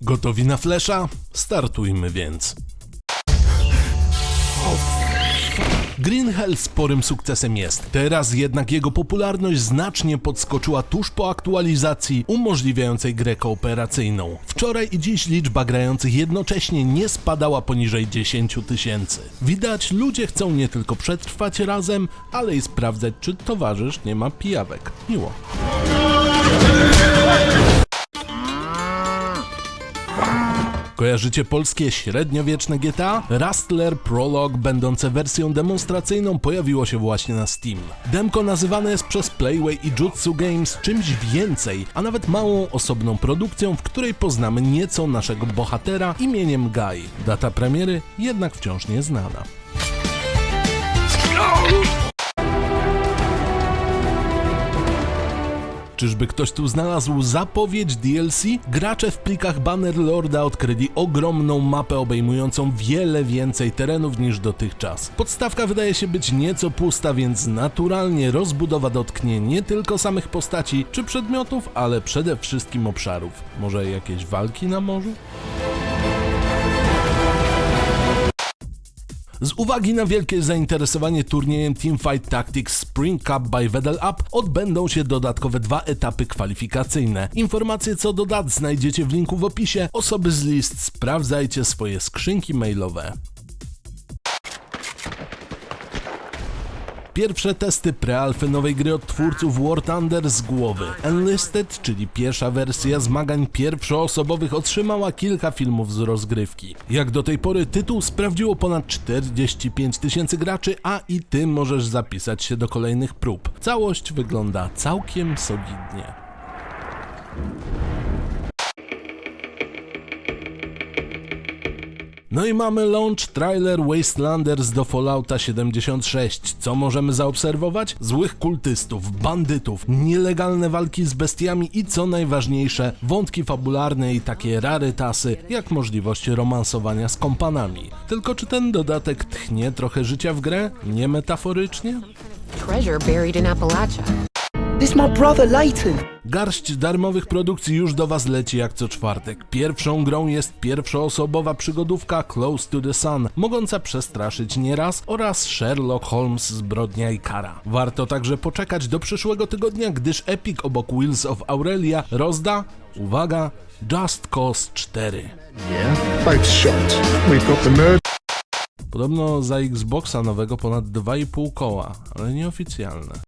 Gotowi na flesza? Startujmy więc. Green Hell sporym sukcesem jest. Teraz jednak jego popularność znacznie podskoczyła tuż po aktualizacji umożliwiającej grę kooperacyjną. Wczoraj i dziś liczba grających jednocześnie nie spadała poniżej 10 tysięcy. Widać, ludzie chcą nie tylko przetrwać razem, ale i sprawdzać, czy towarzysz nie ma pijawek. Miło. Kojarzycie polskie średniowieczne GTA? Rustler Prologue, będące wersją demonstracyjną, pojawiło się właśnie na Steam. Demko nazywane jest przez Playway i Jutsu Games czymś więcej, a nawet małą osobną produkcją, w której poznamy nieco naszego bohatera imieniem Guy. Data premiery jednak wciąż nieznana. Czyżby ktoś tu znalazł zapowiedź DLC? Gracze w plikach Bannerlorda odkryli ogromną mapę obejmującą wiele więcej terenów niż dotychczas. Podstawka wydaje się być nieco pusta, więc naturalnie rozbudowa dotknie nie tylko samych postaci czy przedmiotów, ale przede wszystkim obszarów. Może jakieś walki na morzu? Z uwagi na wielkie zainteresowanie turniejem Teamfight Tactics Spring Cup by Wedel Up odbędą się dodatkowe dwa etapy kwalifikacyjne. Informacje co do dat znajdziecie w linku w opisie. Osoby z list sprawdzajcie swoje skrzynki mailowe. Pierwsze testy prealfy nowej gry od twórców War Thunder z głowy. Enlisted, czyli pierwsza wersja zmagań pierwszoosobowych otrzymała kilka filmów z rozgrywki. Jak do tej pory tytuł sprawdziło ponad 45 tysięcy graczy, a i ty możesz zapisać się do kolejnych prób. Całość wygląda całkiem solidnie. No i mamy launch trailer Wastelanders do Fallouta 76. Co możemy zaobserwować? Złych kultystów, bandytów, nielegalne walki z bestiami i co najważniejsze, wątki fabularne i takie rarytasy, jak możliwość romansowania z kompanami. Tylko czy ten dodatek tchnie trochę życia w grę? Nie metaforycznie? treasure buried in Appalachia. This my brother Leighton. Garść darmowych produkcji już do Was leci jak co czwartek. Pierwszą grą jest pierwszoosobowa przygodówka Close to the Sun, mogąca przestraszyć nieraz oraz Sherlock Holmes Zbrodnia i Kara. Warto także poczekać do przyszłego tygodnia, gdyż Epic obok Wheels of Aurelia rozda, uwaga, Just Cause 4. Yeah, both shot. We've got the murder. Podobno za Xboxa nowego ponad 2,5 koła, ale nieoficjalne.